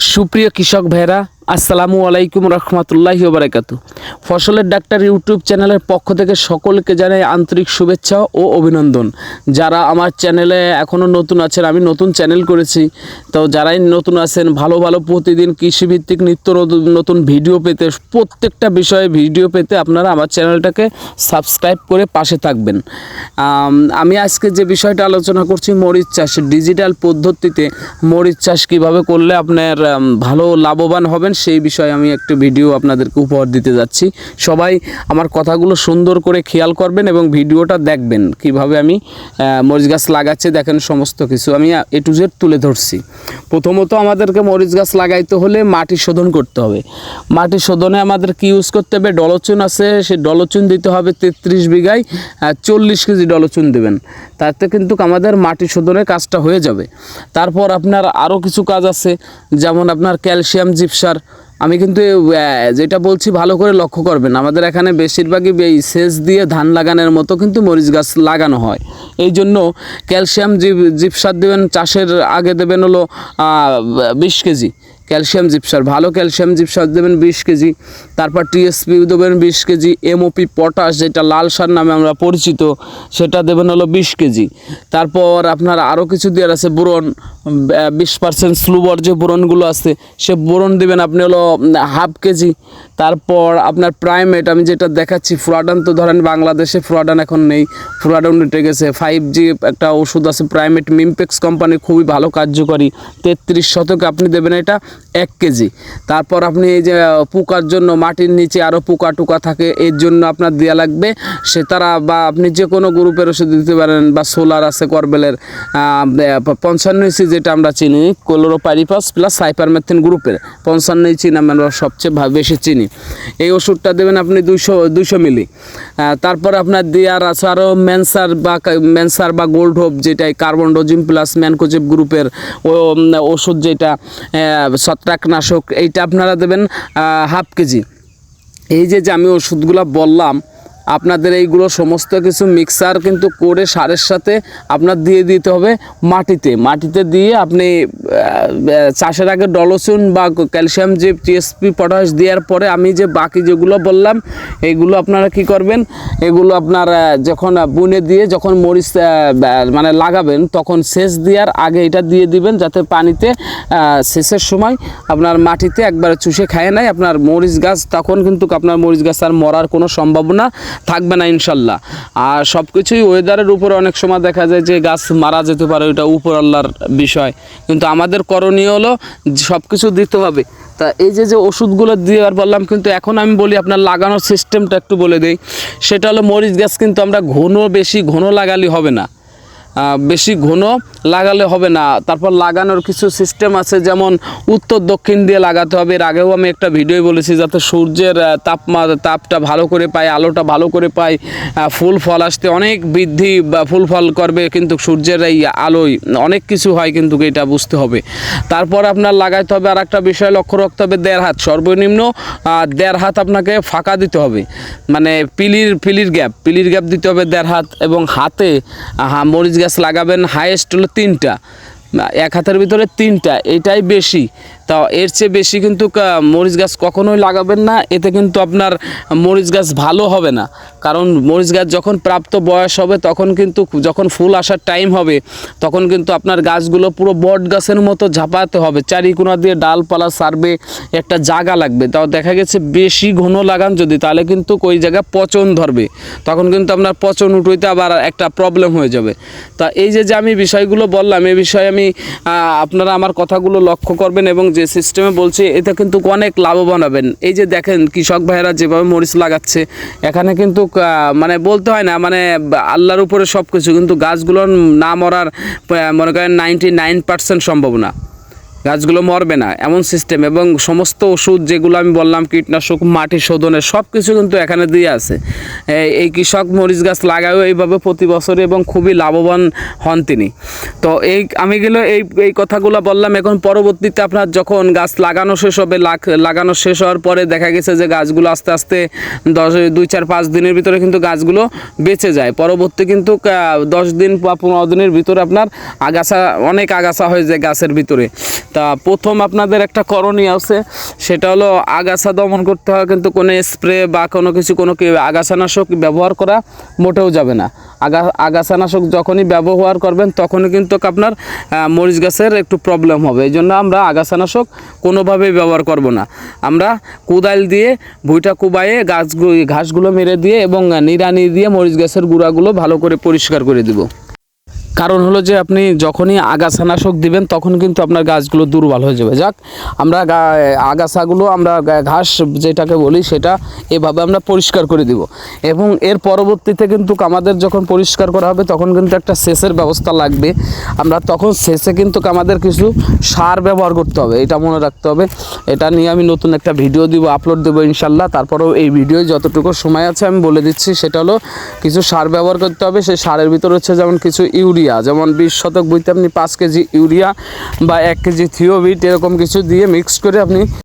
সুপ্রিয় কৃষক ভাইরা আসসালামু আলাইকুম রহমতুল্লাহি বারাকাতু ফসলের ডাক্তার ইউটিউব চ্যানেলের পক্ষ থেকে সকলকে জানাই আন্তরিক শুভেচ্ছা ও অভিনন্দন। যারা আমার চ্যানেলে এখনও নতুন আছেন, আমি নতুন চ্যানেল করেছি। তো যারাই নতুন আছেন, ভালো ভালো প্রতিদিন কৃষিভিত্তিক নিত্য নতুন ভিডিও পেতে, প্রত্যেকটা বিষয়ে ভিডিও পেতে আপনারা আমার চ্যানেলটাকে সাবস্ক্রাইব করে পাশে থাকবেন। আমি আজকে যে বিষয়টা আলোচনা করছি মরিচ চাষ, ডিজিটাল পদ্ধতিতে মরিচ চাষ কীভাবে করলে আপনার ভালো লাভবান হবেন সেই বিষয়ে আমি একটু ভিডিও আপনাদেরকে উপহার দিতে যাচ্ছি। সবাই আমার কথাগুলো সুন্দর করে খেয়াল করবেন এবং ভিডিওটা দেখবেন কীভাবে আমি মরিচ গাছ লাগাচ্ছি, দেখেন সমস্ত কিছু আমি এ টু জেড তুলে ধরছি। প্রথমত আমাদেরকে মরিচ গাছ লাগাইতে হলে মাটি শোধন করতে হবে। মাটি শোধনে আমাদের কি ইউজ করতে হবে? ডলচুন আছে সেই ডলচুন দিতে হবে তেত্রিশ বিঘায় চল্লিশ কেজি ডলচুন দেবেন। তাতে কিন্তু আমাদের মাটি শোধনের কাজটা হয়ে যাবে। তারপর আপনার আরও কিছু কাজ আছে, যেমন আপনার ক্যালসিয়াম জিপসার আমি কিন্তু যেটা বলছি ভালো করে লক্ষ্য করবেন। আমাদের এখানে বেশিরভাগই এই সেচ দিয়ে ধান লাগানোর মতো কিন্তু মরিচ গাছ লাগানো হয়। এই জন্য ক্যালসিয়াম জীব, জীবসার দেবেন, চাষের আগে দেবেন হলো বিশ কেজি। ক্যালসিয়াম জিপসার, ভালো ক্যালসিয়াম জিপসার দেবেন বিশ কেজি, তারপর টিএসপি দেবেন বিশ কেজি এমওপি পটাশ যেটা লাল সার নামে আমরা পরিচিত, সেটা দেবেন হলো বিশ কেজি। তারপর আপনার আরও কিছু দেওয়ার আছে, বোরন বিশ পার্সেন্ট স্লুবর যে বোরনগুলো আছে, সে বোরন দেবেন আপনি হলো হাফ কেজি তারপর আপনার প্রাইমেট আমি যেটা দেখাচ্ছি ফ্রাডান তো ধরেন বাংলাদেশে ফ্রাডান এখন নেই। ফ্রাডান উঠে গেছে। ফাইভ জি একটা ওষুধ আছে প্রাইমেট মিমপেক্স কোম্পানি খুবই ভালো, কার্যকরী। তেত্রিশ শতকে আপনি দেবেন এটা এক কেজি। তারপর আপনি এই যে, পোকার জন্য মাটির নিচে আরও পোকা টোকা থাকে, এর জন্য আপনার দেওয়া লাগবে সে তারা বা আপনি যে কোনো গ্রুপের ওষুধ দিতে পারেন বা সোলার আছে করবেলের পঞ্চান্ন ইসি যেটা আমরা চিনি কোলোরোপাইরিপাস প্লাস সাইপারমেথিন গ্রুপের পঞ্চান্ন ইসি নামে আমরা সবচেয়ে বেশি চিনি। এই ওষুধটা দেবেন আপনি দুইশো দুইশো মিলি। তারপর আপনার দেওয়ার আছে আরও ম্যানসার বা ম্যানসার বা গোল্ড হোপ যেটাই কার্বন ডোজিম প্লাস ম্যানকোজিপ গ্রুপের ও ওষুধ যেটা ছত্রাকনাশক, এইটা আপনারা দেবেন হাফ কেজি। এই যে যে আমি ওষুধগুলো বললাম আপনাদের এইগুলো সমস্ত কিছু মিক্সার কিন্তু করে সারের সাথে আপনার দিয়ে দিতে হবে মাটিতে। মাটিতে দিয়ে আপনি চাষের আগে ডলোসিন বা ক্যালসিয়াম যে টিএসপি পটাশ দেওয়ার পরে আমি যে বাকি যেগুলো বললাম এইগুলো আপনারা কি করবেন? এগুলো আপনার যখন বুনে দিয়ে যখন মরিচ মানে লাগাবেন, তখন সেচ দেওয়ার আগে এটা দিয়ে দিবেন যাতে পানিতে সেচের সময় আপনার মাটিতে একবারে চুষে খায় নাই। আপনার মরিচ গাছ তখন কিন্তু আপনার মরিচ গাছ আর মরার কোনো সম্ভাবনা থাকবে না ইনশাল্লাহ। আর সব কিছুই ওয়েদারের উপরে অনেক সময় দেখা যায় যে গাছ মারা যেতে পারে, ওইটা উপর আল্লাহর বিষয়। কিন্তু আমাদের করণীয় হলো সব কিছু দিতে হবে। তা এই যে যে ওষুধগুলো দিয়ে আর বললাম, কিন্তু এখন আমি বলি আপনার লাগানোর সিস্টেমটা একটু বলে দিই। সেটা হলো মরিচ গাছ কিন্তু আমরা ঘন, বেশি ঘন লাগালে হবে না। বেশি ঘন লাগালে হবে না। তারপর লাগানোর কিছু সিস্টেম আছে যেমন উত্তর দক্ষিণ দিয়ে লাগাতে হবে। এর আগেও আমি একটা ভিডিও বলেছি যাতে সূর্যের আহ, তাপমা তাপটা ভালো করে পায় আলোটা ভালো করে পায়। ফুল ফল আসতে অনেক বৃদ্ধি বা ফুল ফল করবে কিন্তু সূর্যের এই আলোয়। অনেক কিছু হয় কিন্তু এটা বুঝতে হবে। তারপর আপনার লাগাইতে হবে আর একটা বিষয় লক্ষ্য রাখতে হবে দেড় হাত। সর্বনিম্ন দেড় হাত আপনাকে ফাঁকা দিতে হবে। মানে পিলির পিলির গ্যাপ পিলির গ্যাপ দিতে হবে দেড় হাত এবং হাতে মরিচ গাছ লাগাবেন হাইয়েস্ট হলো তিনটা এক হাতের ভিতরে তিনটা এটাই বেশি। তা এর চেয়ে বেশি কিন্তু মরিচ গাছ কখনোই লাগাবেন না। এতে কিন্তু আপনার মরিচ গাছ ভালো হবে না। কারণ মরিচ গাছ যখন প্রাপ্ত বয়স হবে, তখন কিন্তু যখন ফুল আসার টাইম হবে, তখন কিন্তু আপনার গাছগুলো পুরো বট গাছের মতো ঝাঁপাতে হবে। চারিকোনা দিয়ে ডালপালা সারবে, একটা জায়গা লাগবে। তাও দেখা গেছে বেশি ঘন লাগান যদি, তাহলে কিন্তু ওই জায়গায় পচন ধরবে। তখন কিন্তু আপনার পচন উঠইতে আবার একটা প্রবলেম হয়ে যাবে। তা এই যে যে আমি বিষয়গুলো বললাম এই বিষয়ে আমি আপনারা আমার কথাগুলো লক্ষ্য করবেন এবং যে সিস্টেমে বলছি, এটা কিন্তু অনেক লাভবান হবেন। এই যে দেখেন, কৃষক ভাইয়েরা যেভাবে মরিচ লাগাচ্ছে, এখানে কিন্তু মানে বলতে হয় না মানে আল্লাহর উপরে সব কিছু কিন্তু গাছগুলোর না মরার মনে করেন নাইনটি নাইন পার্সেন্ট সম্ভাবনা। গাছগুলো মরবে না। এমন সিস্টেম এবং সমস্ত ওষুধ যেগুলো আমি বললাম, কীটনাশক, মাটি শোধনের সব কিছু কিন্তু এখানে দিয়ে আছে। এই- কৃষক মরিচ গাছ লাগায়ও এইভাবে প্রতি বছরে এবং খুবই লাভবান হন তিনি। তো এই, আমি গেলে এই এই কথাগুলো বললাম, এখন পরবর্তীতে আপনার যখন গাছ লাগানো শেষ হবে লাগ- লাগানো শেষ হওয়ার পরে দেখা গেছে যে গাছগুলো আস্তে আস্তে দশ, দুই, চার, পাঁচ দিনের ভিতরে কিন্তু গাছগুলো বেঁচে যায়। পরবর্তী কিন্তু দশ দিন বা পনেরো দিনের ভিতরে আপনার আগাছা, অনেক আগাছা হয়ে যায় গাছের ভিতরে। তা প্রথম আপনাদের একটা করণীয় আছে, সেটা হলো আগাছা দমন করতে হয়, কিন্তু কোনো স্প্রে বা কোনো কিছু, কোনো আগাছানাশক ব্যবহার করা মোটেও যাবে না। আগা, আগাছানাশক যখনই ব্যবহার করবেন, তখনই কিন্তু আপনার মরিচ গাছের একটু প্রবলেম হবে। এই জন্য আমরা আগাছানাশক কোনোভাবেই ব্যবহার করব না। আমরা কোদাল দিয়ে ভুইটা কুবাইয়ে গাছগুলো, ঘাসগুলো মেরে দিয়ে এবং নিড়ানি দিয়ে মরিচ গাছের গুঁড়াগুলো ভালো করে পরিষ্কার করে দিব। কারণ হলো যে আপনি যখনই আগাছানাশক দিবেন, তখন কিন্তু আপনার গাছগুলো দুর্বল হয়ে যাবে। যাক, আমরা আগাছাগুলো, আমরা ঘাস যেটাকে বলি সেটা এভাবে আমরা পরিষ্কার করে দিব। এবং এর পরবর্তীতে কিন্তু আমাদের যখন পরিষ্কার করা হবে, তখন কিন্তু একটা সেচের ব্যবস্থা লাগবে। আমরা তখন সেচে কিন্তু আমাদের কিছু সার ব্যবহার করতে হবে, এটা মনে রাখতে হবে। এটা নিয়ে আমি নতুন একটা ভিডিও দিব, আপলোড দেবো ইনশাল্লাহ। তারপরেও এই ভিডিও যতটুকু সময় আছে, আমি বলে দিচ্ছি, সেটা হলো কিছু সার ব্যবহার করতে হবে। সেই সারের ভিতর হচ্ছে যেমন কিছু ইউরিয়া। যেমন বিশ শতক বইতে আপনি পাঁচ কেজি ইউরিয়া বা এক কেজি থিওবিট এরকম কিছু দিয়ে মিক্স করে আপনি